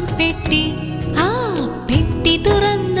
పెట్టి ఆ పెట్టి దురంత